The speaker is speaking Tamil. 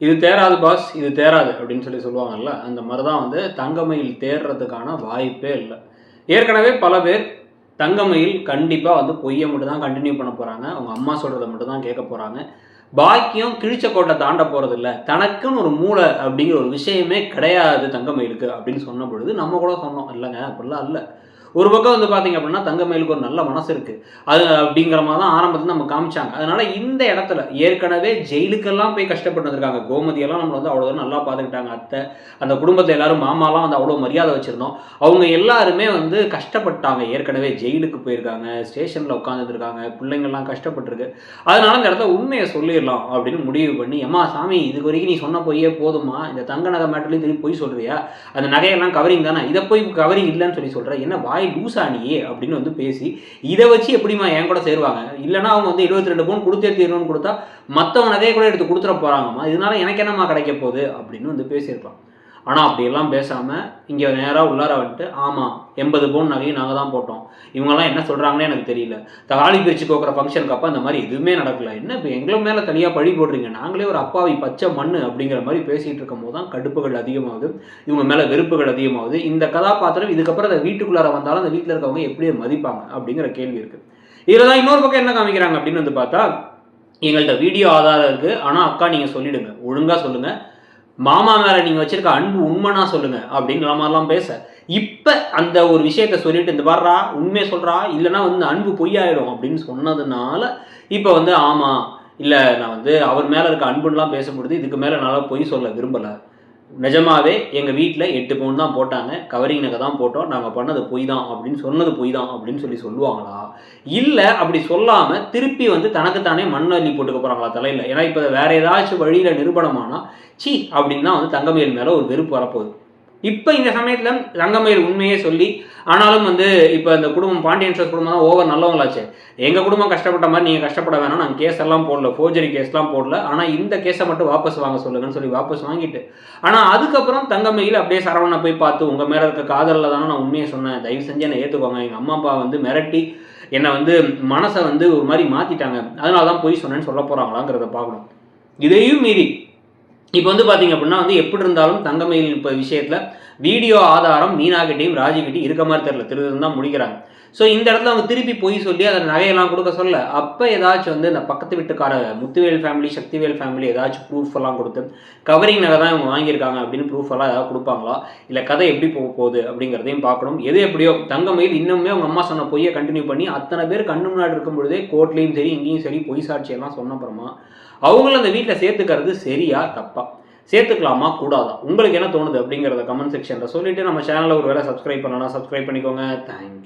இது தேராது பாஸ் இது தேராது அப்படின்னு சொல்லி சொல்லுவாங்கல்ல அந்த மாதிரி தான் வந்து தங்கமயில் தேர்றதுக்கான வாய்ப்பே இல்லை. ஏற்கனவே பல பேர் தங்கமயில் கண்டிப்பாக வந்து பொய்யை மட்டும் தான் கண்டினியூ பண்ண போகிறாங்க அவங்க அம்மா சொல்கிறத மட்டும் தான் கேட்க போகிறாங்க பாக்கியம் கிழிச்ச கோட்டை தாண்ட போகிறதில்ல தனக்குன்னு ஒரு மூளை அப்படிங்கிற ஒரு விஷயமே கிடையாது தங்கமயிலுக்கு அப்படின்னு சொன்ன பொழுது நம்ம கூட சொன்னோம். இல்லைங்க அப்படிலாம் இல்லை. ஒரு பக்கம் வந்து பார்த்தீங்க அப்படின்னா தங்கமயிலுக்கு ஒரு நல்ல மனசு இருக்குது அது அப்படிங்கிற மாதிரி தான் ஆரம்பத்தில் நம்ம காமிச்சாங்க. அதனால் இந்த இடத்துல ஏற்கனவே ஜெயிலுக்கெல்லாம் போய் கஷ்டப்பட்டு வந்திருக்காங்க. கோமதியெல்லாம் நம்மளை வந்து அவ்வளோ நல்லா பார்த்துக்கிட்டாங்க. அத்தை அந்த குடும்பத்தை எல்லாரும் மாமாலாம் வந்து அவ்வளோ மரியாதை வச்சுருந்தோம். அவங்க எல்லாருமே வந்து கஷ்டப்பட்டாங்க. ஏற்கனவே ஜெயிலுக்கு போயிருக்காங்க. ஸ்டேஷனில் உட்காந்துருக்காங்க பிள்ளைங்கள்லாம் கஷ்டப்பட்டிருக்கு. அதனால இந்த இடத்துல உண்மையை சொல்லிடலாம் அப்படின்னு முடிவு பண்ணி எம்மா சாமி இது வரைக்கும் நீ சொன்ன பொய்யே போதுமா இந்த தங்க நகை மேட்டர்லேயும் திருப்பி பொய் சொல்கிறியா அந்த நகையெல்லாம் கவரிங் தானே. இதை போய் கவரிங் இல்லைன்னு சொல்லி சொல்கிறேன் என்ன வாய் வாய் லூசானியே அப்படின்னு வந்து பேசி இதை வச்சு எப்படிம்மா என் கூட சேருவாங்க? இல்லைன்னா அவங்க வந்து இருபத்தி ரெண்டு பவுன் கொடுத்தே தீரணும்னு கொடுத்தா மற்றவங்க அதே கூட எடுத்து கொடுத்துட போகிறாங்கம்மா இதனால எனக்கு என்னம்மா கிடைக்க போகுது? அப்படின்னு வந்து பேசியிருப்பான். ஆனால் அப்படியெல்லாம் பேசாமல் இங்கே நேராக உள்ளார வந்துட்டு ஆமாம் எண்பது பவுன் நகையும் நாங்கள் தான் போட்டோம். இவங்கெல்லாம் என்ன சொல்கிறாங்கன்னு எனக்கு தெரியல. தகாளி பிரிச்சு கோக்குற ஃபங்க்ஷனுக்கு அப்போ அந்த மாதிரி எதுவுமே நடக்கல. என்ன இப்போ எங்களை மேலே தனியாக பழி போடுறீங்க? நாங்களே ஒரு அப்பாவி பச்சை மண் அப்படிங்கிற மாதிரி பேசிகிட்டு இருக்கும் போது தான் கடுப்புகள் அதிகமாகுது. இவங்க மேலே வெறுப்புகள் அதிகமாகுது. இந்த கதாபாத்திரம் இதுக்கப்புறம் அந்த வீட்டுக்குள்ளார வந்தாலும் அந்த வீட்டில் இருக்கவங்க எப்படியே மதிப்பாங்க அப்படிங்கிற கேள்வி இருக்குது இதில் தான் இன்னொரு பக்கம் என்ன காமிக்கிறாங்க அப்படின்னு வந்து பார்த்தா எங்கள்கிட்ட வீடியோ ஆதாரம் இருக்குது ஆனால் அக்கா நீங்கள் சொல்லிடுங்க. ஒழுங்காக சொல்லுங்கள் மாமா மேலே நீங்கள் வச்சிருக்க அன்பு உண்மைனா சொல்லுங்கள் அப்படிங்கிற மாதிரிலாம் பேச. இப்போ அந்த ஒரு விஷயத்த சொல்லிட்டு இந்த வர்றா உண்மையை சொல்கிறா இல்லைன்னா வந்து அன்பு பொய்யாயிடும் அப்படின்னு சொன்னதுனால இப்போ வந்து ஆமாம் இல்லை நான் வந்து அவர் மேலே இருக்க அன்புலாம் முடியுது இதுக்கு மேலே என்னால் பொய் சொல்ல விரும்பலை. நிஜமாவே எங்கள் வீட்டில் எட்டு பவுன் தான் போட்டாங்க. கவரிங் நகை தான் போட்டோம். நாங்கள் பண்ணது பொய் தான் அப்படின்னு சொன்னது பொய் தான் அப்படின்னு சொல்லி சொல்லுவாங்களா? இல்லை அப்படி சொல்லாமல் திருப்பி வந்து தனக்குத்தானே மண் போட்டுக்க போகிறாங்களா தலையில்? ஏன்னா இப்போ வேறு ஏதாச்சும் வழியில் நிரூபணமானா சி அப்படின்னு தான் வந்து தங்கமயில் மேலே ஒரு வெறுப்பு வரப்போகுது. இப்போ இந்த சமயத்தில் ரங்கமயில் உண்மையே சொல்லி ஆனாலும் வந்து இப்போ இந்த குடும்பம் பாண்டியன் ஸ்டோர்ஸ் குடும்பம் தான் ஓவர் நல்லவங்களாச்சு. எங்கள் குடும்பம் கஷ்டப்பட்ட மாதிரி நீங்கள் கஷ்டப்பட வேணாம். நாங்கள் கேஸ் எல்லாம் போடல ஃபோர்ஜரி கேஸ்லாம் போடல. ஆனால் இந்த கேஸை மட்டும் வாபஸ் வாங்க சொல்லுங்கன்னு சொல்லி வாபஸ் வாங்கிட்டு. ஆனால் அதுக்கப்புறம் தங்கமயில் அப்படியே சரவணனை போய் பார்த்து உங்கள் மேலே இருக்க காதலில் தானே நான் உண்மையை சொன்னேன். தயவு செஞ்சு என்னை ஏற்றுக்கோங்க எங்கள் அம்மா அப்பா வந்து மிரட்டி என்னை வந்து மனசை வந்து ஒரு மாதிரி மாற்றிட்டாங்க அதனால தான் போய் சொன்னேன்னு சொல்ல போகிறாங்களாங்கிறத பார்க்கணும். இதையும் மீறி இப்போ வந்து பார்த்தீங்க அப்படின்னா வந்து எப்படி இருந்தாலும் தங்கமயில் இப்போ விஷயத்தில் வீடியோ ஆதாரம் மீனாகிட்டையும் ராஜிக்கிட்டையும் இருக்க மாதிரி தெரியல. திருடன் தான் முடிக்கிறாங்க. ஸோ இந்த இடத்துல அவங்க திருப்பி பொய் சொல்லி அதை நகையெல்லாம் கொடுக்க சொல்ல அப்போ ஏதாச்சும் வந்து இந்த பக்கத்து வீட்டுக்கார முத்துவேல் ஃபேமிலி சக்திவேல் ஃபேமிலி ஏதாச்சும் ப்ரூஃப் எல்லாம் கொடுத்து கவரிங் நகை தான் இவங்க வாங்கியிருக்காங்க அப்படின்னு ப்ரூஃப் எல்லாம் ஏதாவது கொடுப்பாங்களா? இல்லை கதை எப்படி போக போகுது அப்படிங்கிறதையும் பார்க்கணும். எது எப்படியோ தங்கமயில் இன்னுமே அவங்க அம்மா சொன்ன பொய்யை கண்டினியூ பண்ணி அத்தனை பேர் கண்ணு முன்னாடி இருக்கும் பொழுதே கோர்ட்லேயும் சரி இங்கேயும் சரி பொய் சாட்சியெல்லாம் சொன்ன அப்புறமா அவங்கள அந்த வீட்டில் சேர்த்துக்கிறது சரியா தப்பா? சேர்த்துக்கலாமா கூடாதா? உங்களுக்கு என்ன தோணுது அப்படிங்கிறத கமெண்ட் செக்ஷனில் சொல்லிவிட்டு நம்ம சேனலில் ஒரு வேலை சப்ஸ்கிரைப் பண்ணலாம் சப்ஸ்கிரைப் பண்ணிக்கோங்க. தேங்க்யூ